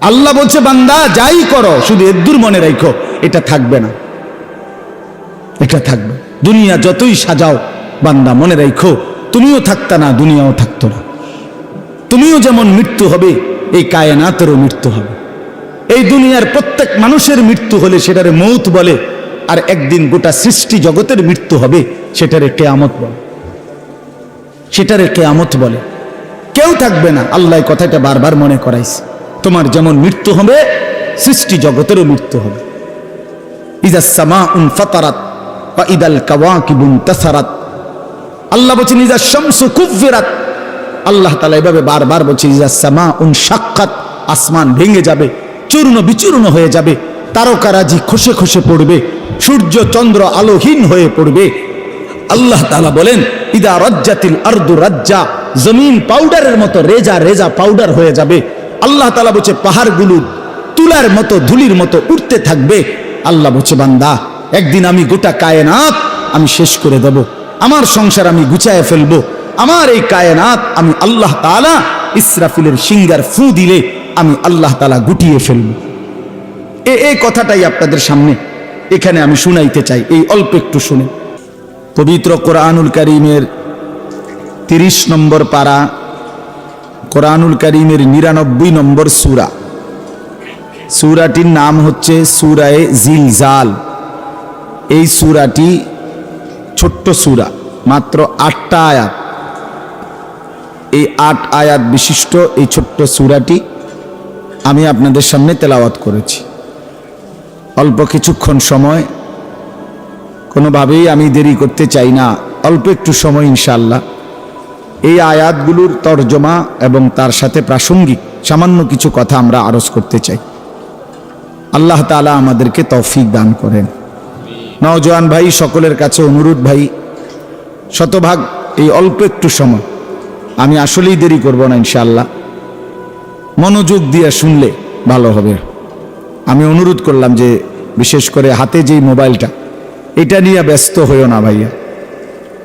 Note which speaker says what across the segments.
Speaker 1: আল্লাহ বলছে, বান্দা, যাই করো, শুধু এদ্দুর মনে রাখো, এটা থাকবে না। এটা থাকবে। দুনিয়া যতই সাজাও, বান্দা, মনে রাখো, তুমিও থাকতা না, দুনিয়াও থাকতো না। তুমিও যেমন মৃত্যু হবে, এই কায়নাতেরও মৃত্যু হবে। এই দুনিয়ার প্রত্যেক মানুষের মৃত্যু হলে সেটারে মৌত বলে, আর একদিন গোটা সৃষ্টি জগতের মৃত্যু হবে, সেটারে কেয়ামত বলে। সেটারে কেয়ামত বলে। কেউ থাকবে না, আল্লাহ কথাটা বারবার মনে করাইছে। তোমার যেমন মৃত্যু হবে, সৃষ্টি জগতেরও মৃত্যু হবে। আল্লাহ বলছেন আল্লাহ তালা এভাবে বারবার বলছে সাক্ষাৎ আসমান ভেঙে যাবে, চূর্ণ বিচূর্ণ হয়ে যাবে, তারকারাজি খসে খসে পড়বে, সূর্য চন্দ্র আলোহীন হয়ে পড়বে। আল্লাহ তালা বলেন, ইদা রজ্জাতিল আর্দু রাজ্জা, জমিন পাউডারের মতো রেজা রেজা পাউডার হয়ে যাবে আল্লাহ তালা বলছে, পাহাড়গুলো তুলার মতো, ধুলির মতো উঠতে থাকবে। আল্লাহ বলছে, বান্দা, একদিন আমি গোটা কায়নাত আমি শেষ করে দেব। আমার সংসার আমি গুছায় ফেলব। আমার এই কায়নাত আমি আল্লাহ তালা ইসরাফিলের সিঙ্গার ফু দিলে আমি আল্লাহ তালা গুটিয়ে ফেলব। এ এই কথাটাই আপনাদের সামনে এখানে আমি শুনাইতে চাই, এই অল্প একটু শুনে। পবিত্র কোরআনুল করিমের তিরিশ নম্বর পারা কোরআনুল করিমের নিরানব্বই নম্বর সুরা। সুরাটির নাম হচ্ছে সুরায়ে জিলজাল। এই সুরাটি ছোট্ট সুরা, মাত্র আটটা আয়াত। এই আট আয়াত বিশিষ্ট এই ছোট্ট সুরাটি আমি আপনাদের সামনে তেলাওয়াত করেছি। অল্প কিছুক্ষণ সময়, কোনোভাবেই আমি দেরি করতে চাই না। অল্প একটু সময় ইনশাল্লাহ এই আয়াতগুলোর তর্জমা এবং তার সাথে প্রাসঙ্গিক সামান্য কিছু কথা আমরা আরজ করতে চাই। আল্লাহ তালা আমাদেরকে তৌফিক দান করেন। নওজোয়ান ভাই, সকলের কাছে অনুরোধ ভাই, শতভাগ এই অল্প একটু সময়। আমি আসলেই দেরি করব না ইনশাল্লাহ মনোযোগ দিয়ে শুনলে ভালো হবে। আমি অনুরোধ করলাম যে বিশেষ করে হাতে যেই মোবাইলটা, এটা নিয়ে ব্যস্ত হইও না ভাইয়া।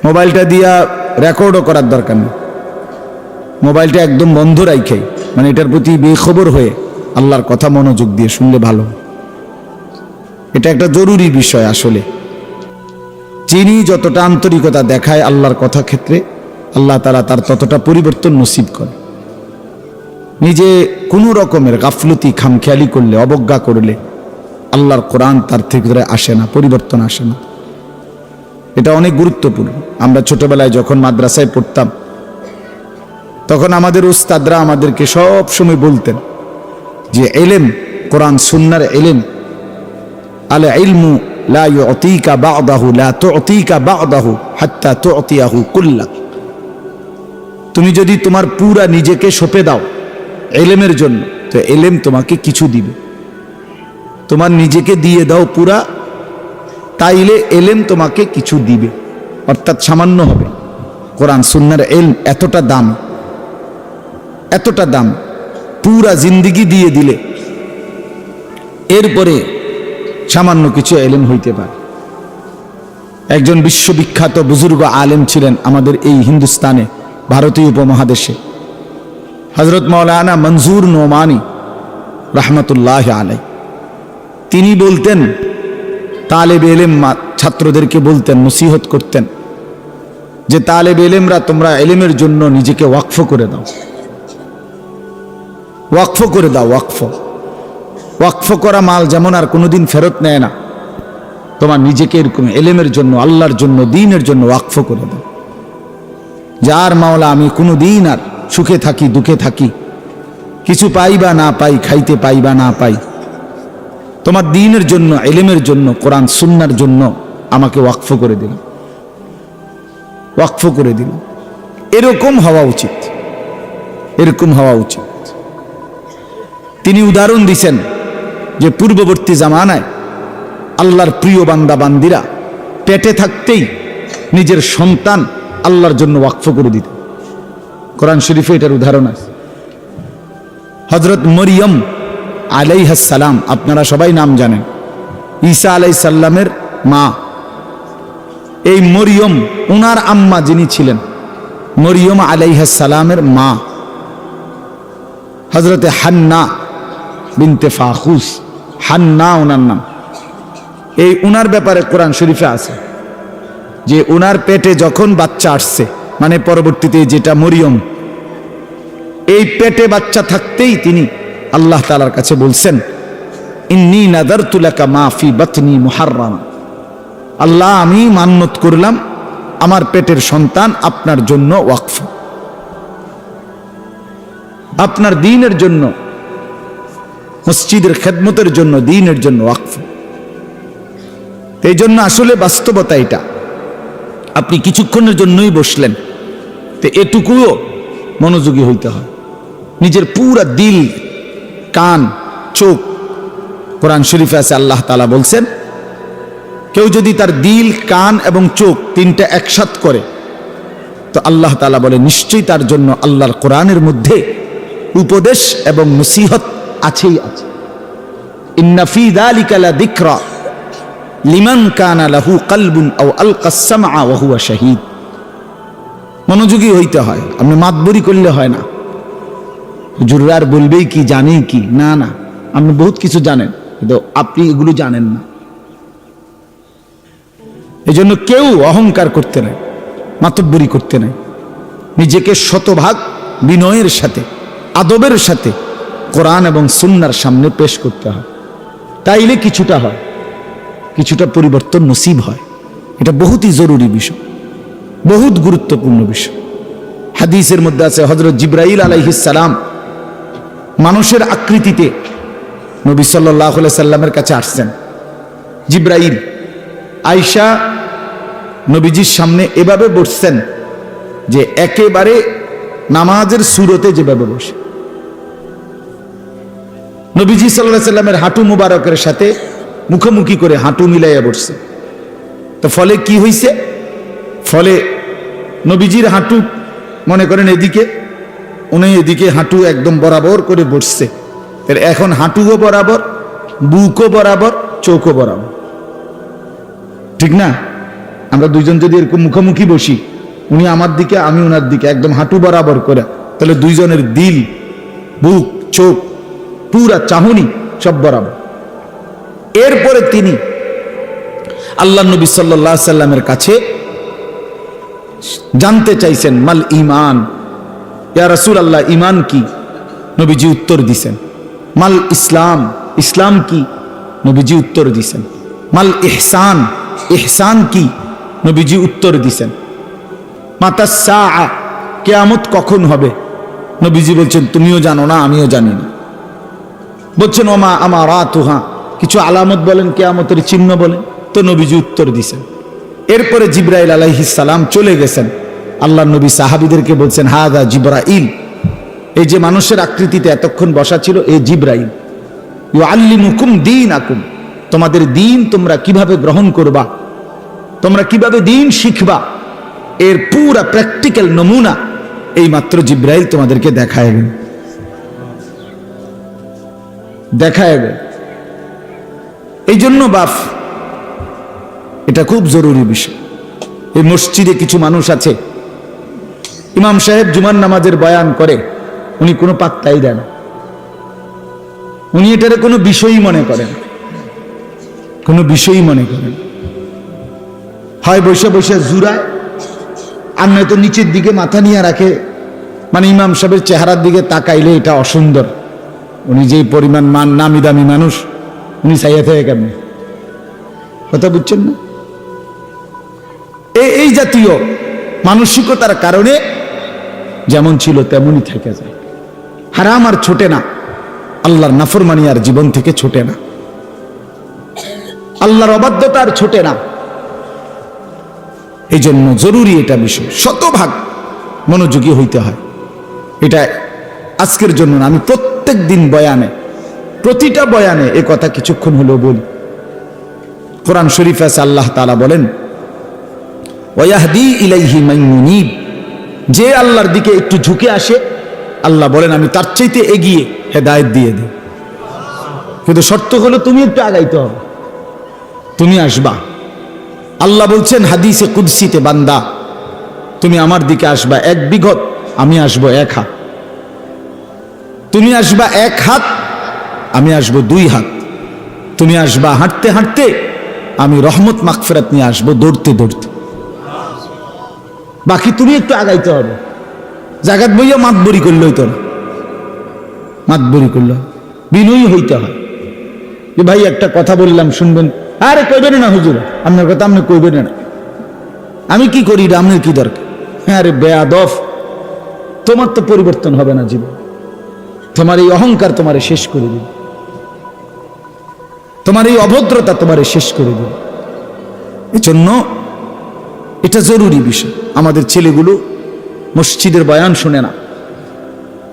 Speaker 1: মোবাইলটা দিয়া রেকর্ডও করার দরকার নেই। মোবাইলটা একদম বন্ধ রাইখে মানে এটার প্রতি বেখবর হয়ে আল্লাহর কথা মনোযোগ দিয়ে শুনলে ভালো। এটা একটা জরুরি বিষয় আসলে। যিনি যতটা আন্তরিকতা দেখায় আল্লাহর কথা ক্ষেত্রে, আল্লাহ তারা তার ততটা পরিবর্তন নসিব করে। নিজে কোনো রকমের গাফলতি, খামখেয়ালি করলে, অবজ্ঞা করলে, আল্লাহর কোরআন তার থেকে আসে না, পরিবর্তন আসে না। এটা অনেক গুরুত্বপূর্ণ। আমরা ছোটবেলায় যখন মাদ্রাসায় পড়তাম, তখন আমাদের উস্তাদরা আমাদেরকে সব সময় বলতেন যে, এলেম, কোরআন, সুন্নার এলেম। আলে ইলমু লা ইউতিকা বা'দাহু, লা তু'তিকা বা'দাহু হাত্তা তু'তিয়াহু কুল্লা। তুমি যদি তোমার পুরা নিজেকে সঁপে দাও এলেমের জন্য, তো এলেম তোমাকে কিছু দিবে। তোমার নিজেকে দিয়ে দাও পুরা তাইলে এলেম তোমাকে কিছু দিবে। অর্থাৎ সামান্য হবে। কোরআন, সুন্নার এল এতটা দাম। এতটা দাম। পুরা জিন্দিগি দিয়ে দিলে। এরপরে সামান্য কিছু এলেম হইতে পারে। একজন বিশ্ববিখ্যাত বুজুর্গ আলেম ছিলেন আমাদের এই হিন্দুস্তানে, ভারতীয় উপমহাদেশে। হজরত মৌলানা মঞ্জুর নোমানি, রহমতুল্লাহ আলাই তিনি বলতেন তালেব এলেম ছাত্রদেরকে বলতেন, নসিহত করতেন যে তালেব এলেমরা তোমরা এলেমের জন্য নিজেকে ওয়াকফ করে দাও। ওয়াকফ করে দাও, ওয়াকফ। ওয়াকফ করা মাল যেমন আর কোনোদিন ফেরত নেয় না, তোমার নিজেকে এরকম এলেমের জন্য, আল্লাহর জন্য, দিনের জন্য ওয়াকফ করে দাও। যার মাওলা, আমি কোনো দিন আর সুখে থাকি, দুঃখে থাকি, কিছু পাই বা না পাই, খাইতে পাই বা না পাই তোমার দিনের জন্য এলেমের জন্য, কোরআন, সুন্নার জন্য আমাকে ওয়াকফ করে দিল। ওয়াকফ করে দিল। এরকম হওয়া উচিত। এরকম হওয়া উচিত। তিনি উদাহরণ দিছেন যে পূর্ববর্তী জামানায় আল্লাহর প্রিয় বান্দা, বান্দিরা পেটে থাকতেই নিজের সন্তান আল্লাহর জন্য ওয়াকফ করে দিত। কোরআন শরীফে এটার উদাহরণ আছে। হজরত মরিয়ম আলাইহাসালাম আপনারা সবাই নাম জানেন। ঈসা আলাই সাল্লামের মা। এই মরিয়ম ওনার আম্মা যিনি ছিলেন, মরিয়ম আলাইহাসালামের মা। হজরতে হান্না বিনতে ফাহুস হান্না ওনার নাম। এই উনার ব্যাপারে কোরআন শরীফে আছে যে উনার পেটে যখন বাচ্চা আসছে মানে পরবর্তীতে যেটা মরিয়ম, এই পেটে বাচ্চা থাকতেই তিনি আল্লাহ তালার কাছে বলছেন, ইন্নি নাদার তুলাকা মাফি বাতনি মুহাররাম। আল্লাহ, আমি মান্নত করলাম, আমার পেটের সন্তান আপনার জন্য ওয়াকফ। আপনার দিনের জন্য, মসজিদের খেদমতের জন্য, দিনের জন্য ওয়াকফ। এই জন্য আসলে বাস্তবতা এটা। আপনি কিছুক্ষণের জন্যই বসলেন, তো এটুকুও মনোযোগী হইতে হয়। নিজের পুরা দিল কান, চোখ, কোরআন শরীফে আছে, আল্লাহ তালা বলছেন, কেউ যদি তার দিল, কান এবং চোখ তিনটা একসাথ করে, তো আল্লাহ তালা বলে, নিশ্চয়ই তার জন্য আল্লাহর কোরআনের মধ্যে উপদেশ এবং নসিহত আছেই আছে। ইন্নাফি দালিকালা দিকরা, লিমান কানা লাহু কালবুন আও আলকাসমা ওয়া হুয়া শাহীদ। মনোযোগী হইতে হয়, আপনি মাতবরি করলে হয় না। হুজুররা বলবেই কি জানেই কি? না না, আপনি বহুত কিছু জানেন, কিন্তু আপনি এগুলো জানেন না। এই জন্য কেউ অহংকার করতে নাই, মাতব্বরি করতে নাই। নিজেকে শতভাগ বিনয়ের সাথে, আদবের সাথে কোরআন এবং সুন্নার সামনে পেশ করতে হয়। তাইলে কিছুটা হয়, কিছুটা পরিবর্তন নসিব হয়। এটা বহুতই জরুরি বিষয়, বহুত গুরুত্বপূর্ণ বিষয়। হাদিসের মধ্যে আছে হজরত জিব্রাইল আলাইহিসালাম মানুষের আকৃতিতে নবী সাল্লাহ সাল্লামের কাছে আসছেন। জিব্রাইল আয়সা নবীজির সামনে এভাবে বসছেন যে একেবারে নামাজের সুরতে যেভাবে বসে। নবীজি সাল্লাহ সাল্লামের হাঁটু মুবারকের সাথে মুখোমুখি করে হাঁটু মিলাইয়া বসছে। তো ফলে কি হইছে? ফলে নবীজির হাঁটু মনে করেন এদিকে উনি এদিকে হাঁটু একদম বরাবর করে বসছে। এখন হাঁটুও বরাবর, বুকও বরাবর, চোখও বরাবর। ঠিক না? আমরা দুইজন যদি এরকম মুখোমুখি বসি, উনি আমার দিকে, আমি ওনার দিকে, একদম হাঁটু বরাবর করে, তাহলে দুইজনের দিল, বুক, চোখ, পুরা চাহনি সব বরাবর। এরপরে তিনি আল্লাহ নবী সাল্লাহ সাল্লামের কাছে জানতে চাইছেন, মাল ইমান ইয়া রসুল আল্লাহ ইমান কি? নবীজি উত্তর দিছেন, মাল ইসলাম ইসলাম কি? নবীজি উত্তর দিছেন, মাল ইহসান ইহসান কি? নবীজি উত্তর দিছেন মাতা সা কেয়ামত কখন হবে? নবীজি বলছেন, তুমিও জানো না, আমিও জানি না। বলছেন, ওমা আমার তুহা কিছু আলামত বলেন, কেয়ামতের চিহ্ন বলেন, তো নবীজি উত্তর দিছেন। এরপরে জিব্রাইল আলাইহিস সালাম চলে গেছেন। আল্লাহ নবী সাহাবিদেরকে বলছেন, হাদা জিব্রাইল। এই যে মানুষের আকৃতিতে এতক্ষণ বসা ছিল এই জিব্রাইল ইউ আল্লিমুকুম দিন আকুম তোমাদের দিন তোমরা কীভাবে গ্রহণ করবা? তোমরা কীভাবে দিন শিখবা? এর পুরা প্র্যাকটিক্যাল নমুনা এই মাত্র জিব্রাইল তোমাদেরকে দেখায় দেখায় এই জন্য বাফ, এটা খুব জরুরি বিষয়। এই মসজিদে কিছু মানুষ আছে ইমাম সাহেব জুমান নামাজের বয়ান করে, উনি কোনো পাত্তাই দেন উনি এটারে কোনো বিষয়ই মনে করেন কোনো বিষয়ই মনে করেন হয় বসে বসে জুরায় আর নয়তো নিচের দিকে মাথা নিয়ে রাখে মানে ইমাম সাহেবের চেহারার দিকে তাকাইলে এটা অসুন্দর। উনি যেই পরিমাণ মান, নামি দামি মানুষ, উনি চাইয়া থেকে কেমন? কথা বুঝছেন না? এই এই জাতীয় মানসিকতার কারণে যেমন ছিল তেমনই থেকে যায়। হারাম আর ছোটে না। আল্লাহর নাফরমানি আর জীবন থেকে ছোটে না। আল্লাহর অবাধ্যতা আর ছোটে না। এই জন্য জরুরি এটা বিষয়। শতভাগ মনোযোগী হইতে হয়। এটা আজকের জন্য আমি প্রত্যেক দিন বয়ানে, প্রতিটা বয়ানে এ কথা কিছুক্ষণ হলেও বলি। কোরআন শরীফ আছে, আল্লাহ তালা বলেন, ওয়াহদি ইলাইহি মাইমুনিব যে আল্লাহর দিকে একটু ঝুঁকে আসে, আল্লাহ বলেন, আমি তার চাইতে এগিয়ে হেদায়ত দিয়ে দিই। কিন্তু শর্ত হলো, তুমি একটু আগাইতে হবে। তুমি আসবা। আল্লাহ বলছেন, হাদিসে কুদসিতে, বান্দা, তুমি আমার দিকে আসবা। এক বিঘত, আমি আসব এক হাত। তুমি আসবা এক হাত, আমি আসব দুই হাত। তুমি আসবা হাঁটতে হাঁটতে, আমি রহমত মাকফেরাত নিয়ে আসব দৌড়তে দৌড়তে। বাকি তুমি একটু আগাইতে হবে। জাগাত বইয়া মাতবরি করলে হইতো না। মাতবরি করল। বিনয়ী হইতে হয়। যে ভাই, একটা কথা বললাম, শুনবেন। আরে, কইবেন না হুজুর? আপনার কথা আপনি কইবেন না। আমি কি করি, এটা আপনার কি দরকার? হ্যাঁ আরে বেয়াদফ তোমার তো পরিবর্তন হবে না জীবন। তোমার এই অহংকার তোমারে শেষ করে দিবে। তোমার এই অভদ্রতা তোমারে শেষ করে দিবে। এজন্য এটা জরুরি বিষয়। আমাদের ছেলেগুলো মসজিদের বয়ান শুনে না।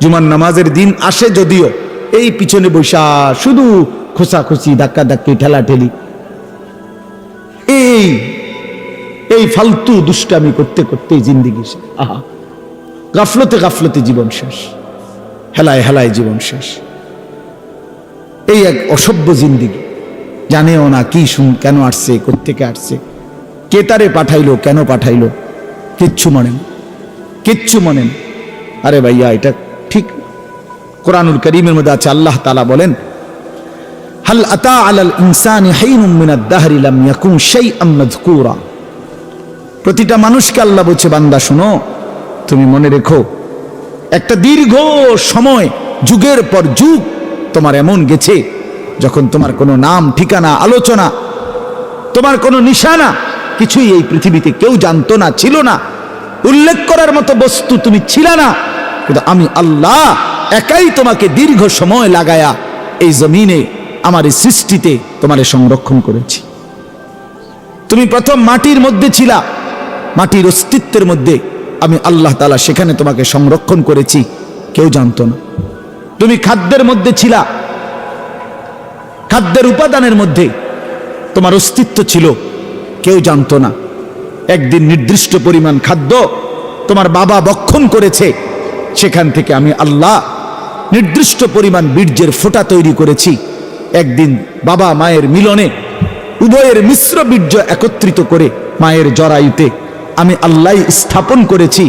Speaker 1: জুমার নামাজের দিন আসে যদিও এই পিছনে বৈশা শুধু খোসাখুসি ধাক্কা ধাক্কি ঠেলা ঠেলি এই এই ফালতু দুষ্টামি করতে করতে জিন্দিগি আহা, গাফলতে গাফলতে জীবন শেষ। হেলায় হেলায় জীবন শেষ। এই এক অসভ্য জিন্দিগি। জানেও না কি শুন, কেন আসছে, কোত্থেকে আসছে? কে তারে পাঠাইলো, কেন পাঠাইলো? কিচ্ছু মনে না কিচ্ছু মনে না আরে ভাইয়া, এটা ঠিক। কোরআনুল করিমের মধ্যে আছে, আল্লাহ তালা বলেন, হাল আতা আলাল ইনসানি মাযকুরা। প্রতিটা মানুষকে আল্লাহ বলছে, বান্দা, শোনো, তুমি মনে রেখো, একটা দীর্ঘ সময়, যুগের পর যুগ তোমার এমন গেছে, যখন তোমার কোনো নাম, ঠিকানা, আলোচনা, তোমার কোনো নিশানা কিছুই এই পৃথিবীতে কেউ জানতো না, ছিল না। উল্লেখ করার মতো বস্তু তুমি ছিল না। কিন্তু আমি আল্লাহ একাই তোমাকে দীর্ঘ সময় লাগায়া এই জমিনে, আমার এই সৃষ্টিতে তোমারে সংরক্ষণ করেছি। তুমি প্রথম মাটির মধ্যে ছিলা, মাটির অস্তিত্বের মধ্যে আমি আল্লাহ তালা সেখানে তোমাকে সংরক্ষণ করেছি, কেউ জানতো না। তুমি খাদ্যের মধ্যে ছিলা, খাদ্যের উপাদানের মধ্যে তোমার অস্তিত্ব ছিল, কেউ জানতো না। একদিন নির্দিষ্ট পরিমাণ খাদ্য তোমার বাবা বক্ষণ করেছে। সেখান থেকে আমি আল্লাহ নির্দিষ্ট পরিমাণ বীর্যের ফোঁটা তৈরি করেছি। একদিন বাবা মায়ের মিলনে উভয়ের মিশ্র বীর্য একত্রিত করে মায়ের জরায়ুতে আমি আল্লাহ স্থাপন করেছি।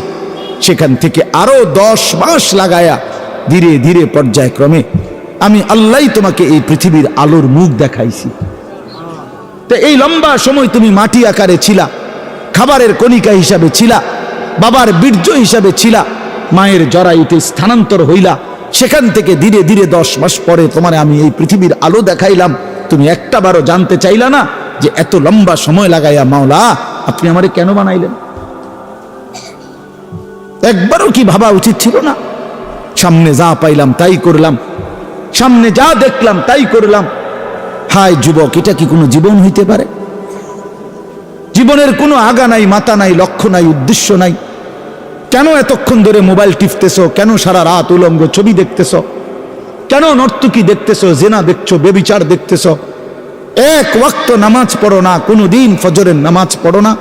Speaker 1: সেখান থেকে আরও দশ মাস লাগায়া ধীরে ধীরে পর্যায়ক্রমে আমি আল্লাহ তোমাকে এই পৃথিবীর আলোর মুখ দেখাইছি। তো এই লম্বা সময় তুমি মাটি আকারে ছিলা। খাবারের কণিকা হিসাবে ছিলা, বাবার বীর্য হিসাবে ছিলা, মায়ের জরায়ুতে স্থানান্তর হইলা। সেখান থেকে ধীরে ধীরে দশ মাস পরে তোমার আমি এই পৃথিবীর আলো দেখাইলাম। তুমি একটা বারও জানতে চাইলা না যে এত লম্বা সময় লাগাইয়া, মাওলা, আপনি আমারে কেন বানাইলেন? একবারও কি ভাবা উচিত ছিল না? সামনে যা পাইলাম তাই করলাম। সামনে যা দেখলাম তাই করলাম। হায় যুবক, এটা কি কোনো জীবন হইতে পারে? জীবনের কোনো আগা নাই মাথা নাই, লক্ষ্য নাই, উদ্দেশ্য নাই। কেন এতক্ষণ ধরে মোবাইল টিপতেছো? কেন সারা রাত উলঙ্গ ছবি দেখতেছো? কেন নর্তকী দেখতেছো? জেনা দেখছ? বেবিচার দেখতেছো? এক ওয়াক্ত নামাজ পড়ো না কোনো দিন ফজরের নামাজ পড়ো না।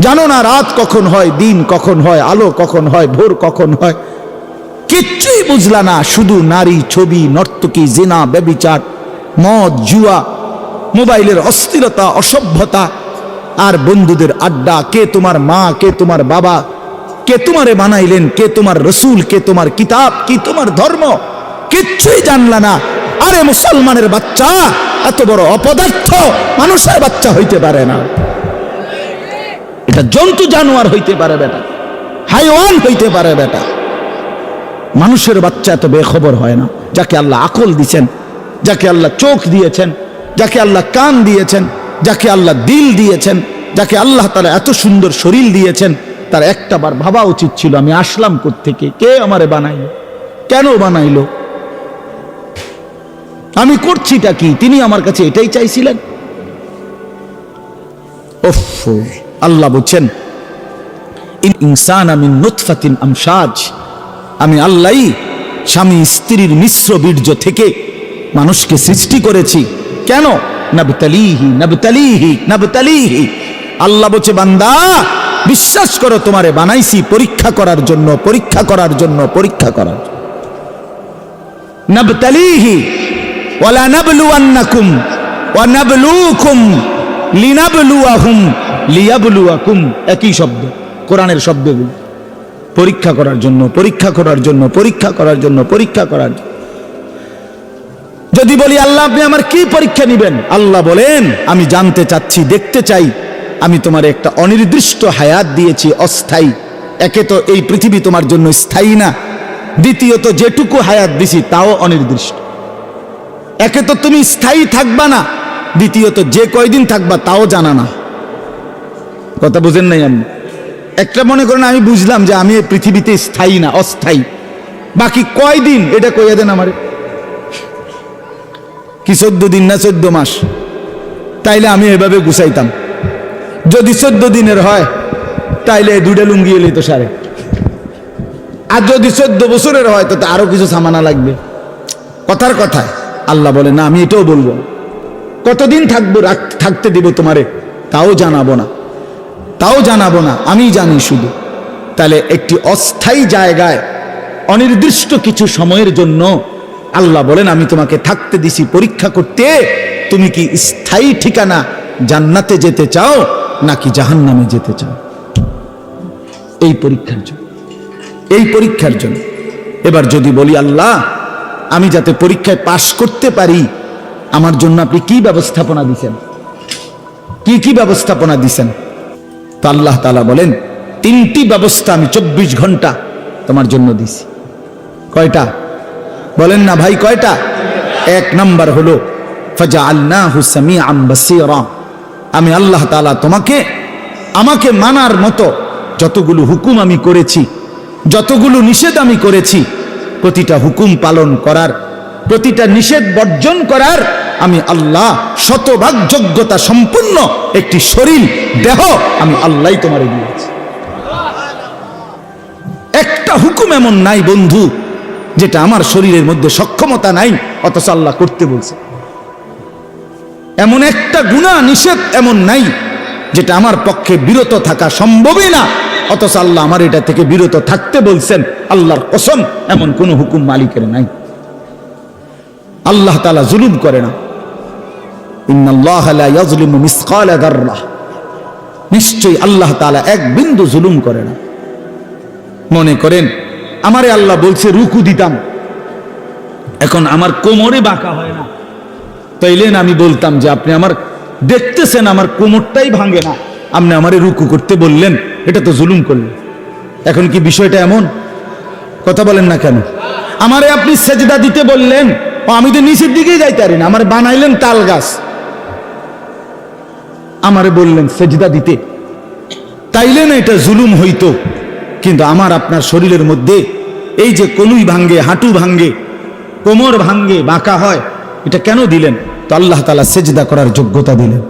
Speaker 1: জানো না রাত কখন হয়, দিন কখন হয়, আলো কখন হয়, ভোর কখন হয়। কিচ্ছুই বুঝলা না, শুধু নারী ছবি, নর্তকী, জেনা ব্যবিচার মদ, জুয়া, মোবাইলের অস্থিরতা, অসভ্যতা। আর বন্ধুদের আড্ডা, কে তোমার মা, কে তোমার বাবা, কে তোমারে বানাইলেন, কে তোমার রসুল, কে তোমার কিতাব, কি তোমার ধর্ম, কিচ্ছুই জানলা না। আরে মুসলমানের বাচ্চা, এত বড় অপদার্থ, মানুষের বাচ্চা হইতে পারে না। এটা জন্তু জানোয়ার হইতে পারে বেটা, হাইওয়ান হইতে পারে বেটা। মানুষের বাচ্চা এত বেখবর হয় না, যাকে আল্লাহ আকল দিয়েছেন যাকে আল্লাহ চোখ দিয়েছেন, যাকে আল্লাহ কান দিয়েছেন যাকে আল্লাহ দিল দিয়েছেন, যাকে আল্লাহ তারা এত সুন্দর শরীর দিয়েছেন, তার একটা বার ভাবা উচিত ছিল, আমি আসলাম থেকে কে আমারে বানাইলো? কেন বানাইলো? আমি করছিটা কি? তিনি আমার কাছে এটাই চাইছিলেন? আল্লাহ বলছেন ইনসান আমি নুতফাতিন আমসাজ আমি আল্লাহ স্বামী স্ত্রীর মিশ্র বীর্য থেকে মানুষকে সৃষ্টি করেছি। কেন? নবতালিহি নবতালিহি নবতালিহি। আল্লাহ বলছে, বান্দা, বিশ্বাস করো, তোমারে বানাইছি পরীক্ষা করার জন্য, পরীক্ষা করার জন্য, পরীক্ষা করার নবতালিহি, ওয়ালা ওয়া লিয়াবলুয়াকুম। একই শব্দ, কোরআনের শব্দগুলো। পরীক্ষা করার জন্য, পরীক্ষা করার জন্য, পরীক্ষা করার জন্য, পরীক্ষা করার জন্য। যদি বলি, আল্লাহ, আপনি আমার কি পরীক্ষা নিবেন? আল্লাহ বলেন, আমি জানতে চাচ্ছি, দেখতে চাই। আমি তোমার একটা অনির্দিষ্ট হায়াত দিয়েছি, অস্থায়ী। একে তো এই পৃথিবী তোমার জন্য স্থায়ী না। দ্বিতীয়ত, যেটুকু হায়াত দিছি, তাও অনির্দিষ্ট। একে তো তুমি স্থায়ী থাকবা না। দ্বিতীয়ত, যে কয়দিন থাকবা, তাও জানা না। কথা বুঝেন নাই আমি একটা মনে করেন, আমি বুঝলাম যে আমি এই পৃথিবীতে স্থায়ী না, অস্থায়ী। বাকি কয়দিন, এটা কইয়া দেন আমারে। কি চোদ্দ দিন না চোদ্দ মাস? তাইলে আমি এভাবে গুছাইতাম। যদি চোদ্দ দিনের হয়, তাইলে দুইটা লুঙ্গি এলেই তো সারে। আর যদি চোদ্দ বছরের হয় তো তা আরও কিছু সামানা লাগবে। কথার কথায় আল্লাহ বলে, না, আমি এটাও বলব। কতদিন থাকব থাকতে দিব তোমারে, তাও জানাব না। তাও জানাব না, আমি জানি শুধু। তাহলে একটি অস্থায়ী জায়গায় অনির্দিষ্ট কিছু সময়ের জন্য আল্লাহ বলেন, আমি তোমাকে থাকতে দিছি পরীক্ষা করতে। তুমি কি স্থায়ী ঠিকানা জান্নাতে যেতে চাও নাকি জাহান্নামে যেতে চাও? এই পরীক্ষার জন্য, এই পরীক্ষার জন্য। এবার যদি বলি, আল্লাহ, আমি যাতে পরীক্ষায় পাশ করতে পারি, আমার জন্য আপনি কি ব্যবস্থাপনা দিছেন? কি কি ব্যবস্থাপনা দিছেন? তো আল্লাহ তালা বলেন, তিনটি ব্যবস্থা আমি চব্বিশ ঘণ্টা তোমার জন্য দিছি। কয়টা? বলেন না ভাই কয়টা? এক নাম্বার হলো আমি আল্লাহ তালা তোমাকে, আমাকে মানার মতো যতগুলো হুকুম আমি করেছি, যতগুলো নিষেধ আমি করেছি, প্রতিটা হুকুম পালন করার, প্রতিটা নিষেধ বর্জন করার আমি আল্লাহ শতভাগ যোগ্যতা সম্পূর্ণ একটি শরীর, দেহ আমি আল্লাহ তোমার দিয়েছি। একটা হুকুম এমন নাই বন্ধু যেটা আমার শরীরের মধ্যে সক্ষমতা নাই, অথচ আল্লাহ করতে বলছে। এমন একটা গুণা নিষেধ এমন নাই, যেটা আমার পক্ষে বিরত থাকা সম্ভবই না, অথচ আল্লাহ আমার এটা থেকে বিরত থাকতে বলছেন, আল্লাহর কসম, এমন কোন হুকুম মালিকের নাই। আল্লাহ তালা জুলুম করে না। নিশ্চয়ই আল্লাহ তালা এক বিন্দু জুলুম করে না। মনে করেন আমারে আল্লাহ বলছে, রুকু দিতাম। এখন আমার কোমরে বাঁকা হয় না। তাইলেন আমি বলতাম যে, আপনি আমার দেখতেছেন, আমার কোমরটাই ভাঙে না। আপনি আমারে রুকু করতে বললেন, এটা তো জুলুম করলেন। এখন কি বিষয়টা এমন? কথা বলেন না কেন? আমারে আপনি সেজদা দিতে বললেন আমি তো নিচের দিকেই যাইতে পারি না, আমার বানাইলেন তাল গাছ। আমারে বললেন, সেজদা দিতে। তাইলে না এটা জুলুম হইতো। কিন্তু আমার আপনার শরীরের মধ্যে এই যে কনুই ভাঙ্গে, হাঁটু ভাঙ্গে, কোমর ভাঙ্গে, বাঁকা হয়, এটা কেন দিলেন? তো আল্লাহ তালা সেজদা করার যোগ্যতা দিলেন।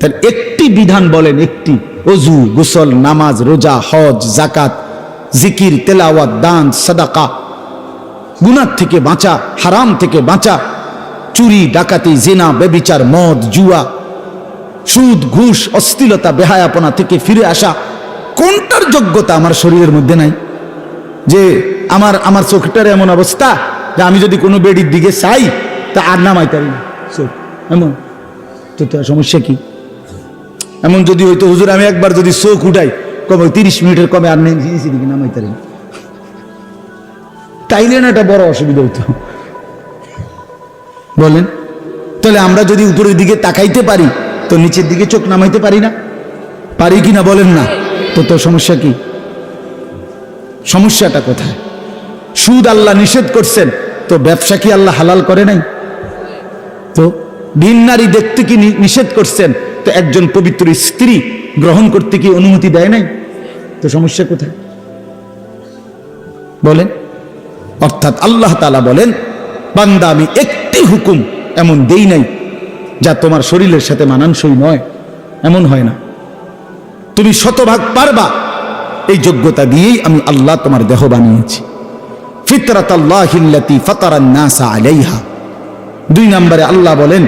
Speaker 1: তার একটি বিধান বলেন একটি অজু গোসল, নামাজ, রোজা, হজ জাকাত জিকির, তেলাওয়াত, দান, সাদাকা। গুনার থেকে বাঁচা, হারাম থেকে বাঁচা, চুরি, ডাকাতি, জেনা বেবিচার মদ, জুয়া সুদ ঘুষ, অস্থিলতা, বেহায়াপনা থেকে ফিরে আসা কোনটার যোগ্যতা আমার শরীরের মধ্যে নাই? যে আমার আমার চোখটার এমন অবস্থা যে আমি যদি কোনো বেডির দিকে চাই, তা আর নামাই পারি চোখ, এমন। তো তার সমস্যা কি? এমন যদি হইতো, হুজুর, আমি একবার যদি চোখ উঠাই কবে তিরিশ মিনিটের কমে আর নেই দিকে নামাইতে পারি না। তাইলে না এটা বড় অসুবিধা হতো বলেন। তাহলে আমরা যদি উপরের দিকে তাকাইতে পারি তো নিচের দিকে চোখ নামাইতে পারি না? পারি কি না বলেন না? তো তোর সমস্যা কি? সমস্যাটা কোথায়? সুদ আল্লাহ নিষেধ করছেন, তো ব্যবসা কি আল্লাহ হালাল করে নাই? তো ভিন নারী দেখতে কি নিষেধ করছেন, তো একজন পবিত্র স্ত্রী গ্রহণ করতে কি অনুমতি দেয় নাই? তো সমস্যা কোথায়? বলেন। অর্থাৎ আল্লাহ তালা বলেন, বান্দা আমি একটি হুকুম এমন দেই নাই যা তোমার শরীরের সাথে মানানসই নয়, এমন হয় না। তুমি শতভাগ পারবা এই যোগ্যতা দিয়েই আমি আল্লাহ তোমার দেহ বানিয়েছি। ফিতরাত আল্লাহিল্লাতি ফাতারান নাসা আলাইহা। দুই নম্বরে আল্লাহ বলেন,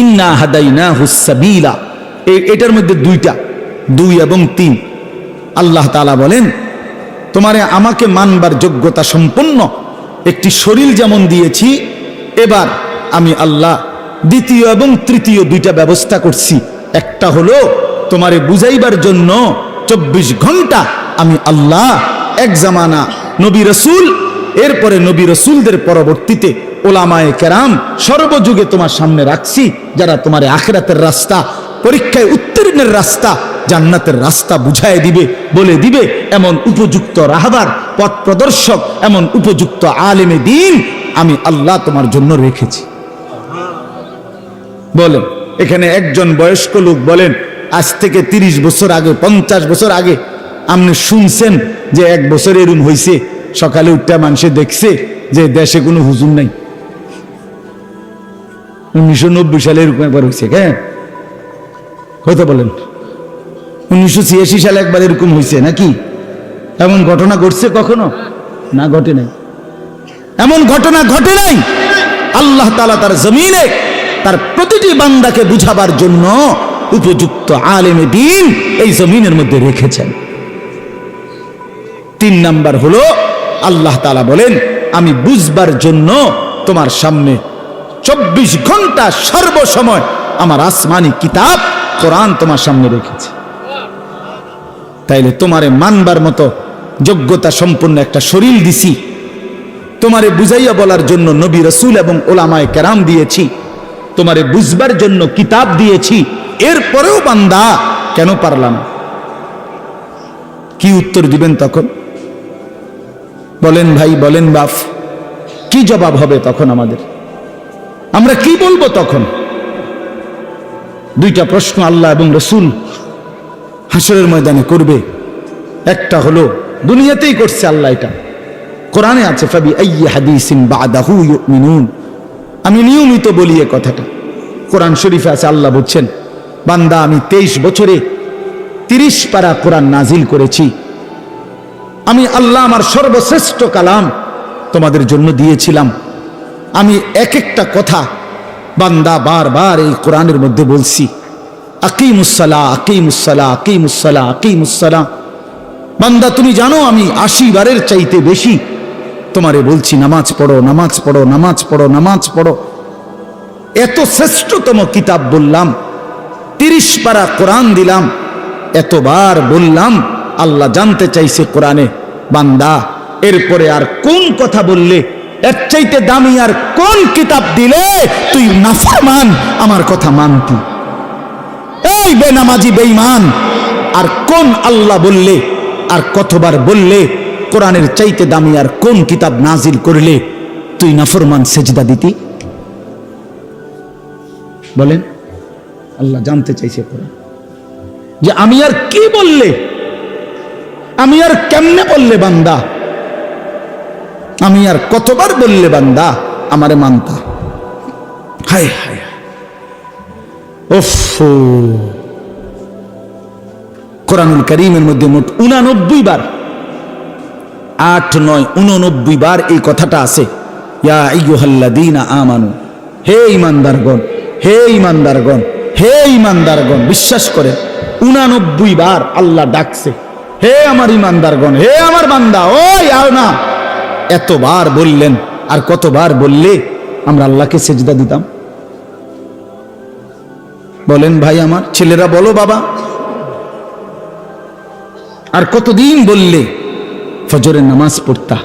Speaker 1: ইন্না হাদাইনা হুসাবিলা এটার মধ্যে দুইটা, দুই এবং তিন। আল্লাহ তাআলা বলেন, তোমারে আমাকে মানবার যোগ্যতা সম্পন্ন একটি শরীর যেমন দিয়েছি, এবার আমি আল্লাহ দ্বিতীয় এবং তৃতীয় দুইটা ব্যবস্থা করছি। একটা হলো, তোমারে বুঝাইবার জন্য চব্বিশ ঘণ্টা আমি আল্লাহ, এক জামানা নবী রসুল, এরপরে নবী রসুলদের পরবর্তীতে ওলামায়ে কেরাম সর্বযুগে তোমার সামনে রাখছি, যারা তোমার আখেরাতের রাস্তা, পরীক্ষায় উত্তীর্ণের রাস্তা, জান্নাতের রাস্তা বুঝায় দিবে, বলে দিবে, এমন উপযুক্ত রাহবার, পথ প্রদর্শক, এমন উপযুক্ত আলেমে দিন আমি আল্লাহ তোমার জন্য রেখেছি। বলেন, এখানে একজন বয়স্ক লোক বলেন, আজ থেকে তিরিশ বছর আগে, পঞ্চাশ বছর আগে আপনি শুনছেন যে এক বছর এরম হয়েছে সকালে উঠতে মানুষে দেখছে যে দেশে কোনো হুজুর নাই। উনিশশো নব্বই সালে এরকম একবার হয়েছে হ্যাঁ? হয়তো বলেন। উনিশশো ছিয়াশি সালে একবার এরকম হয়েছে নাকি? এমন ঘটনা ঘটছে কখনো? না, ঘটে নাই। এমন ঘটনা ঘটে নাই। আল্লাহ তালা তার জমিনে তার প্রতিটি বান্দাকে বুঝাবার জন্য উপযুক্ত আলেমে দিন এই জমিনের মধ্যে রেখেছেন। তিন নাম্বার হলো, আল্লাহ তালা বলেন, আমি বুঝবার জন্য তোমার সামনে চব্বিশ ঘণ্টা সর্বসময় আমার আসমানি কিতাব, কোরআন তোমার সামনে রেখেছে। তাইলে তোমারে মানবার মতো যোগ্যতা সম্পন্ন একটা শরীর দিছি। তোমারে বুঝাইয়া বলার জন্য নবী রসুল এবং ওলামায় কেরাম দিয়েছি। তোমারে বুঝবার জন্য কিতাব দিয়েছি এরপরেও বান্দা কেন পারলাম? কি উত্তর দিবেন তখন? বলেন ভাই, বলেন বাপ, কি জবাব হবে তখন আমাদের? আমরা কি বলব তখন? দুইটা প্রশ্ন আল্লাহ এবং রসুল হাসরের ময়দানে করবে। একটা হলো, দুনিয়াতেই করছে আল্লাহ এটা। কোরআনে আছে, ফাবি আইয়ি হাদিসিন বাদাহু ইউমিনুন। আমি নিয়মিত বলি এ কথাটা। কোরআন শরীফে আছে, আল্লাহ বলছেন, বান্দা, আমি তেইশ বছরে তিরিশ পারা কোরআন নাজিল করেছি। আমি আল্লাহ আমার সর্বশ্রেষ্ঠ কালাম তোমাদের জন্য দিয়েছিলাম। আমি এক একটা কথা বান্দা বারবার এই কোরআনের মধ্যে বলছি। আকিমুসালা আকিমুসালা আকিমুসালা আকিমুসালা বান্দা, তুমি জানো আমি আশি বারের চাইতে বেশি তোমারে বলছি, নামাজ পড়ো নামাজ পড়ো নামাজ পড়ো নামাজ পড়ো। এত শ্রেষ্ঠতম কিতাব বললাম, তিরিশ পারা কোরআন দিলাম, এতবার বললাম, আল্লাহ জানতে চাইছে কোরআনে। বান্দা, এরপরে আর কোন কথা বললে? এর চাইতে দামি আর কোন কিতাব দিলে তুই নাফা মান আমার কথা মানতি। এই বেনামাজি, বেঈমান, আর কোন আল্লাহ বললে, আর কতবার বললে কোরআনের চাইতে দামি আর কোন কিতাব নাজিল করলে তুই নাফরমান সেজদা দিতি? বলেন, আল্লাহ জানতে চাইছে কোরআন। যে আমি আর কি বললে? আমি আর কেমনে বললে বান্দা? আমি আর কতবার বললে বান্দা? আমারে মানতা। হায় হায় ওফ কোরআনুল করিমের মধ্যে মোট উনানব্বই বার আট, নয়, উননব্বই বার এই কথাটা আছে। ইয়া আমানু, হে ইমানদারগণ হে ইমানদারগণ হে ইমানদারগণ বিশ্বাস করে উনানব্বই বার আল্লাহ ডাকছে, হে আমার ইমানদারগণ হে আমার বান্দা ওই আর না এতবার বললেন, আর কতবার বললে আমরা আল্লাহকে সেজদা দিতাম? বলেন ভাই আমার, ছেলেরা বলো বাবা। আর কতদিন বললে? ফজরের নামাজ পড়তা।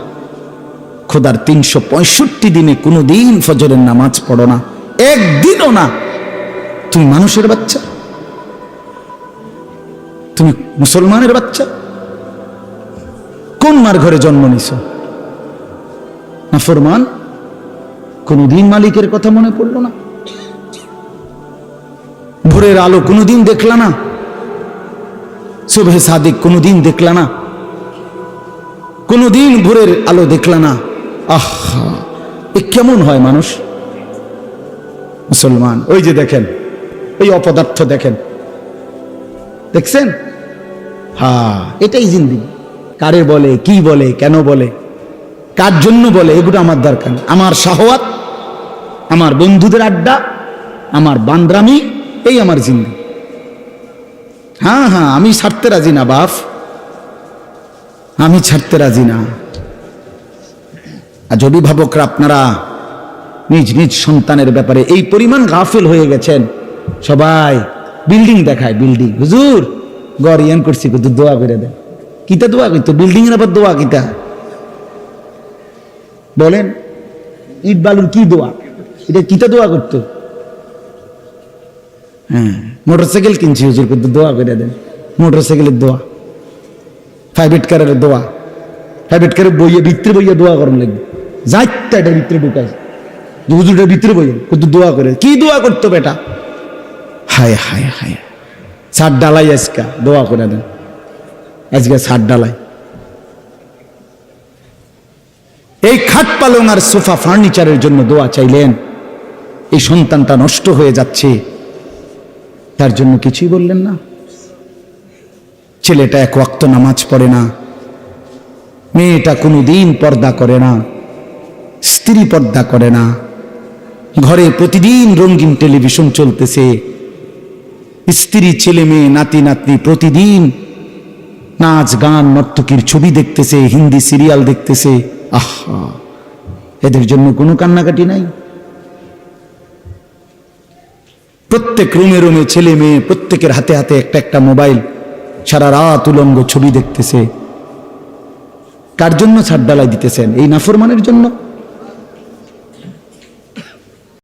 Speaker 1: খোদার তিনশো পঁয়ষট্টি দিনে কোনো দিন ফজরের নামাজ পড়ো না। একদিনও না। তুমি মানুষের বাচ্চা। তুমি মুসলমানের বাচ্চা। কোন মার ঘরে জন্ম নিছ? না ফরমান? কোনদিন মালিকের কথা মনে পড়ল না। ভোরের আলো কোনোদিন দেখলা না। শুভে সাদিক কোনোদিন দেখলা না। কোনোদিন ভোরের আলো দেখলা না। আহা, এ কেমন হয় মানুষ? মুসলমান, ওই যে দেখেন, এই অপদার্থ দেখেন। দেখছেন? হা, এটাই জিন্দি কারে বলে, কি বলে, কেন বলে, কার জন্য বলে, এগুলো আমার দরকার আমার শাহওয়াত, আমার বন্ধুদের আড্ডা, আমার বান্দ্রামি, এই আমার জিন্দি হ্যাঁ হ্যাঁ আমি ছাড়তে রাজি না বাপ আমি ছাড়তে রাজি না। আজ অভিভাবকরা আপনারা নিজ নিজ সন্তানের ব্যাপারে এই পরিমাণ গাফিল হয়ে গেছেন, সবাই বিল্ডিং দেখায় বিল্ডিং হুজুর, গড় ইয়ান করছি, কিন্তু দোয়া করে দেন। কিতা দোয়া করতো বিল্ডিং এর আবার দোয়া কিতা? বলেন, ইট বালুর কি দোয়া? এটা কিতা দোয়া করতো? হ্যাঁ মোটরসাইকেল কিনছি হুজুর, কিন্তু দোয়া করে দেন। মোটরসাইকেলের দোয়া। প্রাইভেট কারের দোয়া। প্রাইভেট কারের বইয়ে, ভিতরে বইয়ে দোয়া করার লাগবে। যাইতে এটা ভিতরে ঢুকাই। হুজুরটার ভিতরে বইয়ে, কিন্তু দোয়া করে। কি দোয়া করতো বেটা হায় হায় হায়। সার ডালাই আজকা, দোয়া করে দেন। আজকে সার ডালাই। এই খাট পালং আর সোফা ফার্নিচারের জন্য দোয়া চাইলেন। এই সন্তানটা নষ্ট হয়ে যাচ্ছে। তার জন্য কিছুই বললেন না। ছেলেটা এক ওয়াক্ত নামাজ পড়ে না। মেয়েটা কোনো দিন পর্দা করে না। স্ত্রী পর্দা করে না। ঘরে প্রতিদিন রঙিন টেলিভিশন চলতেছে। স্ত্রী, ছেলে, মেয়ে, নাতি, নাতনি প্রতিদিন নাচ, গান, নর্তকীর ছবি দেখতেছে, হিন্দি সিরিয়াল দেখতেছে। আহা, এদের জন্য কোনো কান্নাকাটি নাই। প্রত্যেক রুমে রুমে ছেলে, মেয়ে, প্রত্যেকের হাতে হাতে একটা একটা মোবাইল। সারা রাত উলঙ্গ ছবি দেখতেছে। কার জন্য ছাড় ডালাই দিতেছেন? এই নাফরমানের জন্য?